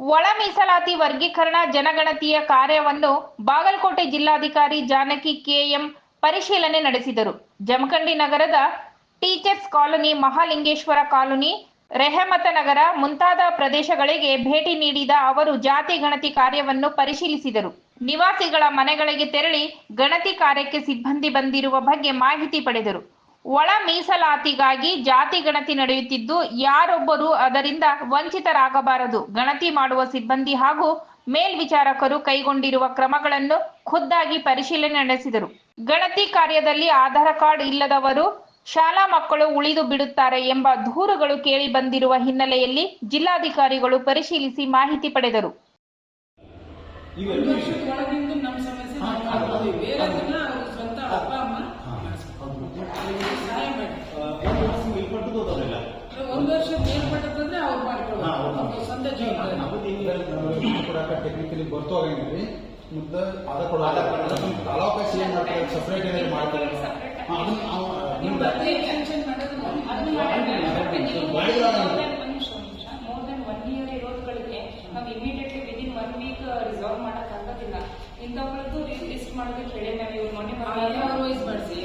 ಒಳ ಮೀಸಲಾತಿ ವರ್ಗೀಕರಣ ಜನಗಣತಿಯ ಕಾರ್ಯವನ್ನು ಬಾಗಲಕೋಟೆ ಜಿಲ್ಲಾಧಿಕಾರಿ ಜಾನಕಿ ಕೆಎಂ ಪರಿಶೀಲನೆ ನಡೆಸಿದರು. ಜಮಖಂಡಿ ನಗರದ teachers colony Mahalingeshwara colony, Rehmat Nagar ಮುಂತಾದ ಪ್ರದೇಶಗಳಿಗೆ ಭೇಟಿ ನೀಡಿದ ಅವರು ಜಾತಿ ಗಣತಿ ಕಾರ್ಯವನ್ನು ಪರಿಶೀಲಿಸಿದರು. ನಿವಾಸಿಗಳ ಮನೆಗಳಿಗೆ ತೆರಳಿ ಗಣತಿ ಕಾರ್ಯಕ್ಕೆ ಸಿಬ್ಬಂದಿ ಬಂದಿರುವ ಬಗ್ಗೆ ಮಾಹಿತಿ ಪಡೆದರು. ಒಳ ಮೀಸಲಾತಿಗಾಗಿ ಜಾತಿ ಗಣತಿ ನಡೆಯುತ್ತಿದ್ದು ಯಾರೊಬ್ಬರು ಅದರಿಂದ ವಂಚಿತರಾಗಬಾರದು. ಗಣತಿ ಮಾಡುವ ಸಿಬ್ಬಂದಿ ಹಾಗೂ ಮೇಲ್ವಿಚಾರಕರು ಕೈಗೊಂಡಿರುವ ಕ್ರಮಗಳನ್ನು ಖುದ್ದಾಗಿ ಪರಿಶೀಲನೆ ನಡೆಸಿದರು. ಗಣತಿ ಕಾರ್ಯದಲ್ಲಿ ಆಧಾರ್ ಕಾರ್ಡ್ ಇಲ್ಲದವರು ಶಾಲಾ ಮಕ್ಕಳು ಉಳಿದು ಬಿಡುತ್ತಾರೆ ಎಂಬ ದೂರುಗಳು ಕೇಳಿ ಬಂದಿರುವ ಹಿನ್ನೆಲೆಯಲ್ಲಿ ಜಿಲ್ಲಾಧಿಕಾರಿಗಳು ಪರಿಶೀಲಿಸಿ ಮಾಹಿತಿ ಪಡೆದರು. ಒಂದು ಅವ್ರ ವರ್ಷ ಮೇಲ್ಪಟ್ಟದಂದ್ರೆ ಅವ್ರು ಮಾಡ್ಕೊಳ್ಳೋದು. ಅವ್ರ ಸ್ವಂತ ಕೊಡಾಕ ಟೆಕ್ನಿಕಲಿ ಬರ್ತು ಆಗಂಗಿದ್ರಿ ಮುದ್ದ ಅದ ಕೊಡ ಕಾಲಾವಕಾಶ ಏನ್ ಮಾಡ್ತಾರೆ? ಸಪ್ರೇಟ್ ಏನಾದ್ರು ಮಾಡ್ತಾರೆ? ಮೋರ್ ದನ್ ಒನ್ ಇಯರ್ ಇರೋದ್ಗಳಿಗೆ ನಾವು immediately within one week resolve ಮಾಡಕ್ ಆಗೋದಿಲ್ಲ ಇಂಥವುಗಳದ್ದು ಲಿಸ್ಟ್ ಮಾಡೋದಕ್ಕೆ ಹೇಳಿ ನಾವು ಇವ್ರು ಮೊನ್ನೆ ಯಾವ ವಯಸ್ಸು ಮಾಡಿಸಿ.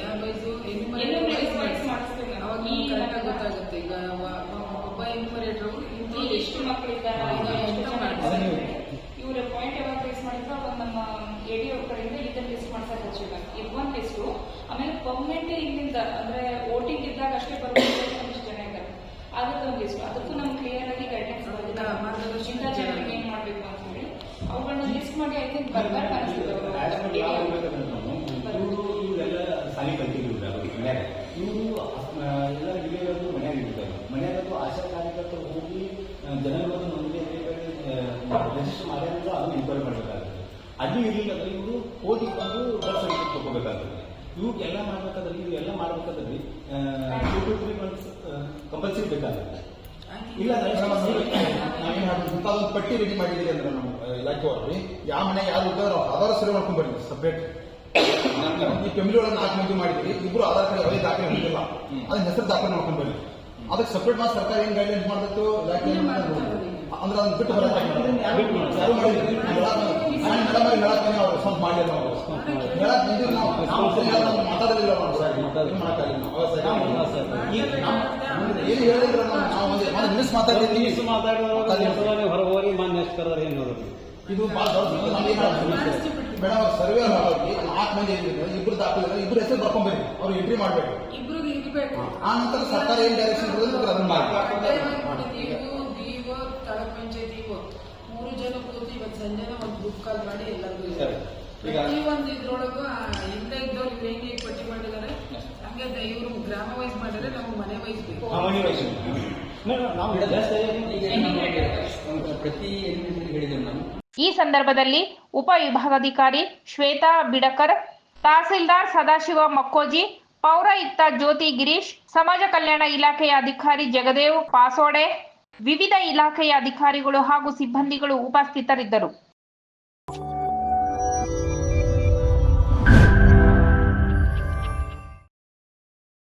ಇವ್ರ ಪಾಯಿಂಟ್ ಯಾವಾಗ ಫೇಸ್ ಮಾಡಿದ್ರು ಅವಾಗ ನಮ್ಮ ಎಡಿ ಅವ್ರ ಕಡೆಯಿಂದ ಇದನ್ನ ಲಿಸ್ಟ್ ಮಾಡ್ಸಕ್ ಹಚ್ಚಿಲ್ಲ ಇದು ಒಂದು ಲಿಸ್ಟು ಆಮೇಲೆ ಪರ್ಮನೆಂಟ್ ಇಲ್ಲಿಂದ ಅಂದ್ರೆ ವೋಟಿಂಗ್ ಇದ್ದಾಗ ಅಷ್ಟೇ ಬರ್ಬೇಕು ಒಂದಿಷ್ಟು ಜನ ಇದ್ದಾರೆ ಅದಕ್ಕೊಂದು ಲಿಸ್ಟ್ ಅದಕ್ಕೂ ನಮ್ಗೆ ಕ್ಲಿಯರ್ ಆಗಿ ಹೌದಾ? ಮಾರ್ಗದರ್ಶನ ಇಂಥ ಜನರಿಗೆ ಏನ್ ಮಾಡ್ಬೇಕು ಅಂತ ಹೇಳಿ ಅವುಗಳನ್ನ ಲಿಸ್ಟ್ ಮಾಡಿ ಐ ಥಿಂಕ್ ಬರ್ಬಾರ್ದು ಅನಿಸ್ತದೆ ಇವರು ಎಲ್ಲ ರಿಜಿಸ್ಟರ್ ಮಾಡ್ಯಾರ ಅದನ್ನು ಎನ್ಕ್ವೈರಿ ಮಾಡಬೇಕಾಗುತ್ತೆ ಅಲ್ಲಿ ಇರಲಿಲ್ಲ ಅಂದ್ರೆ ಇವರು ಹೋಗಿ ಬಂದು ಬರ್ತ್ ಸರ್ಟಿಫಿಕೇಟ್ ತಗೋಬೇಕಾಗುತ್ತೆ ಇವ್ರಿಗೆ ಎಲ್ಲ ಮಾಡ್ಬೇಕಾದ್ರೆ ಇವೆಲ್ಲ ಮಾಡ್ಬೇಕಾದ್ರೆ two to three months compulsory ಬೇಕಾಗುತ್ತೆ. ಇಲ್ಲ ಇಂಥದ್ದೊಂದು ಪಟ್ಟಿ ರೆಡಿ ಮಾಡಿದ್ದೀರಿ ಅಂದ್ರೆ ನಮ್ಮ ಇಲಾಖೆ ಅವ್ರಿ ಯಾವ ಮನೆ ಯಾರು ಇದ್ದಾರೋ ಆಧಾರ ಸರಿ ಮಾಡ್ಕೊಂಡ್ ಬರ್ರಿ ಸಪ್ರೇಟ್ ಈ ಫ್ಯಾಮಿಲಿ ಒಳಗೆ ನಾಲ್ಕು ಮಂದಿ ಮಾಡಿದ್ರಿ ಇಬ್ರು ಆಧಾರ್ ಕಾರ್ಡ್ ಅವೇ ದಾಖಲೆ ಹೊಂದಿಲ್ಲ ಅದನ್ನ ಹೆಸರು ದಾಖಲೆ ಮಾಡ್ಕೊಂಡ್ಬರ್ಲಿ ಅದಕ್ಕೆ ಸಪ್ರೇಟ್ ಮಾಡಿ ಸರ್ಕಾರ ಏನ್ ಗೈಡ್ಲೈನ್ಸ್ ಮಾಡಬೇಕು? ಇಲಾಖೆ. ಅಂದ್ರೆ ಅದನ್ನ ಬಿಟ್ಟು ಹೇಳತ್ತೀನಿ ಅವ್ರು ಸ್ವಂತ ಮಾಡಿಲ್ಲ ನಾವು ಹೇಳಕ್ ಬಂದಿವಿ ನಾವು ಮಾತಾಡಲಿಲ್ಲ ನಾವು. ಸರಿ ನಮ್ಮ- ಏನು ಹೇಳಿದ್ರ ನಾವು. ಒಂದು ಒಂದು ನಿಮಿಷ ಮಾತಾಡ್ತೀವಿ. ಹೊರಗೆ ಹೋಗಿ ಮಾನ್ಯ ಎಷ್ಟು ಕರೆದ್ರೆ ಏನು ನೋಡೋದು? ಇದು ದೊಡ್ಡ ನಾವು ಮೇಡಮ್ ಅವ್ರು ಸರ್ವೆ ಹೋಗಿ ನಾಲ್ಕು ಮಂದಿ ಏನಿದ್ರು ಇಬ್ರು ದಾಖಲೆ ಇಬ್ರು ಹೆಸರು ಬರ್ಕೊಂಬೇಕು ಅವ್ರು ಎಂಟ್ರಿ ಮಾಡ್ಬೇಕು. ಆ ನಂತರ ಸರ್ಕಾರ ಏನ್ ಡೈರೆಕ್ಷನ್ ಅದನ್ನ ಮಾಡಿ ನೀವು ಬಿಒ ತಾಲೂಕ್ ಪಂಚಾಯತ್ ಇಒ ಮೂರು ಜನ ಕೂತು ಇವತ್ತು ಸಂಜೆನ ಒಂದು ಬುಕ್ ಕಾಲ್ ಮಾಡಿ ಎಲ್ಲರಿಗೂ ಈ ಒಂದು ಇದ್ರೊಳಗೂ ಆ ಹಿಂದೆ ಇದ್ದವ್ರು ಇವ್ರು ಹೆಂಗೆ ಪಟ್ಟಿ ಮಾಡಿದ್ದಾರೆ ಹಂಗೆ ಇವ್ರು ಗ್ರಾಮ ವೈಸ್ ಮಾಡಿದ್ರೆ ನಾವು ಮನೆ ವೈಸ್ ಬೇಕು. ಪ್ರತಿ ಈ ಸಂದರ್ಭದಲ್ಲಿ ಉಪವಿಭಾಗಾಧಿಕಾರಿ ಶ್ವೇತಾ ಬಿಡಕರ್ ತಹಸೀಲ್ದಾರ್ ಸದಾಶಿವ ಮಕ್ಕೋಜಿ ಪೌರಾಯುಕ್ತ ಜ್ಯೋತಿ ಗಿರೀಶ್ ಸಮಾಜ ಕಲ್ಯಾಣ ಇಲಾಖೆಯ ಅಧಿಕಾರಿ ಜಗದೇವ್ ಪಾಸೋಡೆ ವಿವಿಧ ಇಲಾಖೆಯ ಅಧಿಕಾರಿಗಳು ಹಾಗೂ ಸಿಬ್ಬಂದಿಗಳು ಉಪಸ್ಥಿತರಿದ್ದರು.